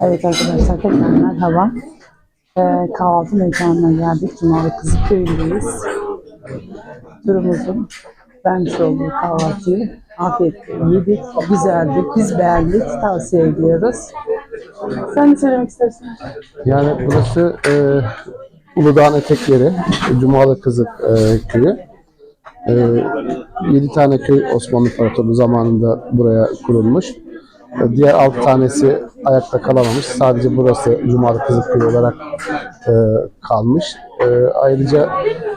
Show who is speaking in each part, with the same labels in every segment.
Speaker 1: Evet arkadaşlar tekrar merhaba. Ee, kahvaltı mekanına geldik. Cumalı Kızılköy'ündeyiz. Turumuzun vermiş olduğu kahvaltıyı afiyetle yedik. Güzeldi. Biz beğendik. Tavsiye ediyoruz. Sen ne söylemek istersin?
Speaker 2: Yani burası e, Uludağ'ın etekleri, Cumalı Kızık e, köyü. E, 7 tane köy Osmanlı İmparatorluğu zamanında buraya kurulmuş. Diğer 6 tanesi ayakta kalamamış. Sadece burası Cumalı Kızık köyü olarak e, kalmış. E, ayrıca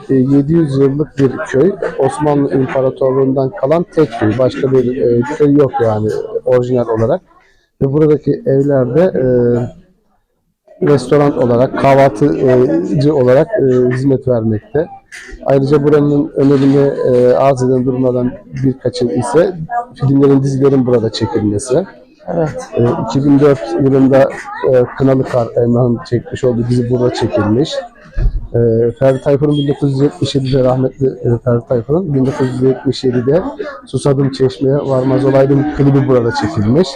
Speaker 2: e, 700 yıllık bir köy. Osmanlı İmparatorluğu'ndan kalan tek köy. Başka bir e, köy yok yani orijinal olarak. Ve buradaki evlerde e, restoran olarak, kahvaltıcı olarak e, hizmet vermekte. Ayrıca buranın önemini e, arz eden durumlardan birkaçı ise filmlerin, dizilerin burada çekilmesi.
Speaker 1: Evet.
Speaker 2: E, 2004 yılında e, Kınalı Kar Emrah'ın çekmiş olduğu dizi burada çekilmiş. E, Ferdi Tayfur'un 1977'de rahmetli e, Ferdi Tayfur'un 1977'de Susadım Çeşme'ye varmaz olaydım klibi burada çekilmiş.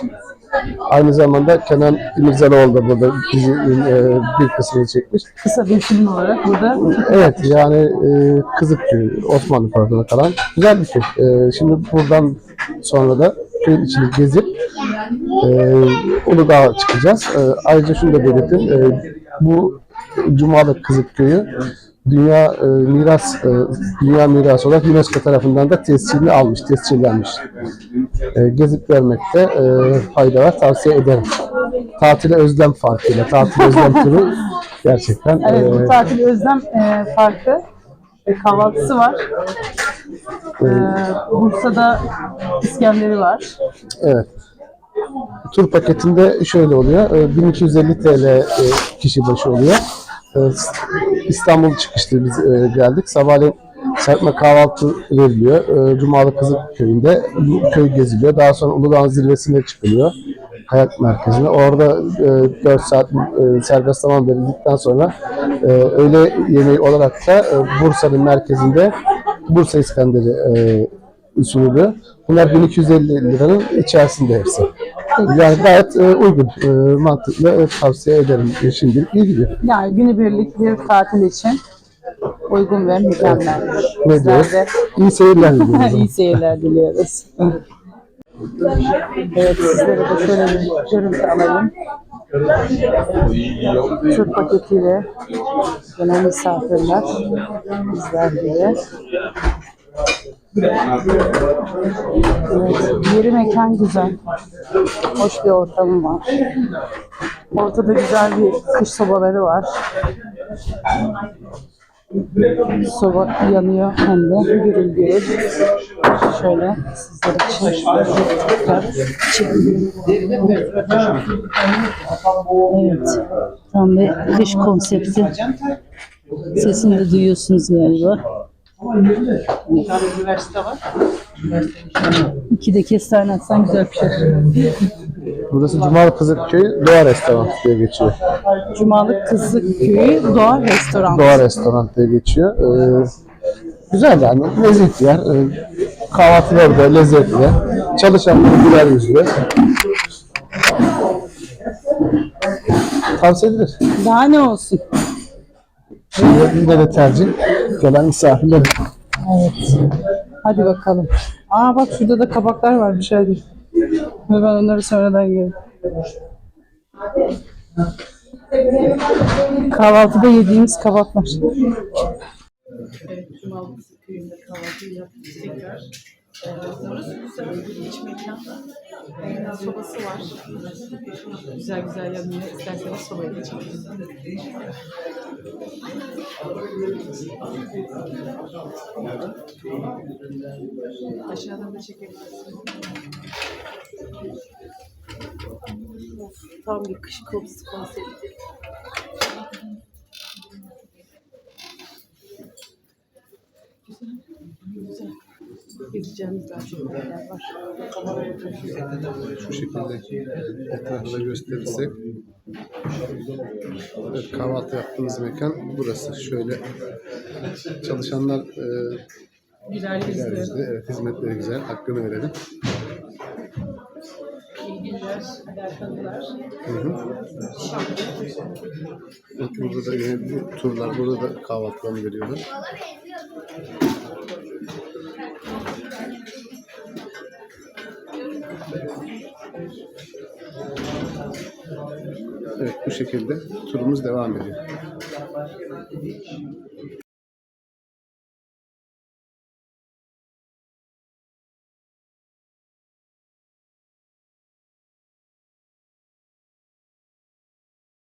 Speaker 2: Aynı zamanda Kenan İmirzalıoğlu da burada dizinin e, bir kısmını çekmiş.
Speaker 1: Kısa bir film olarak burada
Speaker 2: Evet yani e, Kızıkköy, Osmanlı İmparatorluğu'na kalan güzel bir köy. E, şimdi buradan sonra da köyün içini gezip e, Uludağ'a çıkacağız. E, ayrıca şunu da belirteyim. E, bu Cumalı Kızıkköy'ü Dünya e, miras e, dünya mirası olarak UNESCO tarafından da tescilini almış, tescillenmiş. E, gezip görmekte e, fayda var, tavsiye ederim. Tatile özlem farkıyla, tatil özlem turu gerçekten
Speaker 1: Evet, bu
Speaker 2: e,
Speaker 1: tatil özlem e, farkı e, kahvaltısı var. E, Bursa'da İskender'i var.
Speaker 2: Evet. Tur paketinde şöyle oluyor. e, 1250 TL e, kişi başı oluyor. E, İstanbul çıkışlı biz e, geldik. Sabahleyin serpme kahvaltı veriliyor. E, Cumalı Kızık köyünde köy geziliyor. Daha sonra Uludağ'ın zirvesine çıkılıyor. Kayak merkezine. Orada e, 4 saat e, serbest zaman verildikten sonra öğle yemeği olarak da Bursa'nın merkezinde Bursa İskender'i sunuluyor. Bunlar 1250 liranın içerisinde hepsi. Yani gayet e, uygun, e, mantıklı e, tavsiye ederim. E, Şimdilik iyi gidiyor.
Speaker 1: Yani günübirlik bir tatil için uygun ve mükemmel.
Speaker 2: Ne diyoruz?
Speaker 1: de
Speaker 2: İyi seyirler diliyoruz.
Speaker 1: iyi seyirler diliyoruz. Evet sizlere de şöyle bir görüntü alayım. Tur paketiyle gelen misafirler bizler gibi. Yeri mekan güzel. Hoş bir ortamı var. Ortada güzel bir kış sobaları var. Soba yanıyor hem de gürül gürül. Şöyle sizler için tekrar. Evet. Tam bir kış konsepti. Sesini de duyuyorsunuz galiba.
Speaker 3: Üniversite var.
Speaker 1: İki de kestane atsan güzel pişer.
Speaker 2: Burası Cumalı Kızık Köyü Doğa Restoran diye geçiyor.
Speaker 1: Cumalı Kızık Köyü Doğa Restoran.
Speaker 2: Doğa Restoran diye geçiyor. E, güzel yani, lezzetli yer. E, kahvaltıları da lezzetli. Çalışanları güler yüzlü. Tavsiye edilir.
Speaker 1: Daha ne olsun?
Speaker 2: Yine de tercih gelen misafirler.
Speaker 1: Evet. Hadi bakalım. Aa bak şurada da kabaklar varmış hadi. Ve ben onları sonradan gördüm. Kahvaltıda yediğimiz kabaklar.
Speaker 3: Evet, Cumalısı köyünde kahvaltı yaptık tekrar. Burası güzel bir iç mekan. Sobası var. Güzel güzel yanıyor. İsterseniz sobaya da çekelim. Aşağıdan da çekebilirsin. Of, tam bir kış kopsu konsepti. Güzel. Gezeceğimiz daha çok yerler var.
Speaker 2: Şu şekilde etrafı da gösterirsek. Evet, kahvaltı yaptığımız mekan burası. Şöyle çalışanlar e,
Speaker 3: Güler
Speaker 2: güzel yüzlü. evet, hizmetleri güzel. Hakkını verelim.
Speaker 3: İyi günler.
Speaker 1: diğer alakalılar.
Speaker 2: Evet, burada da yine bu turlar, burada da kahvaltılarını veriyorlar. Evet bu şekilde turumuz devam ediyor.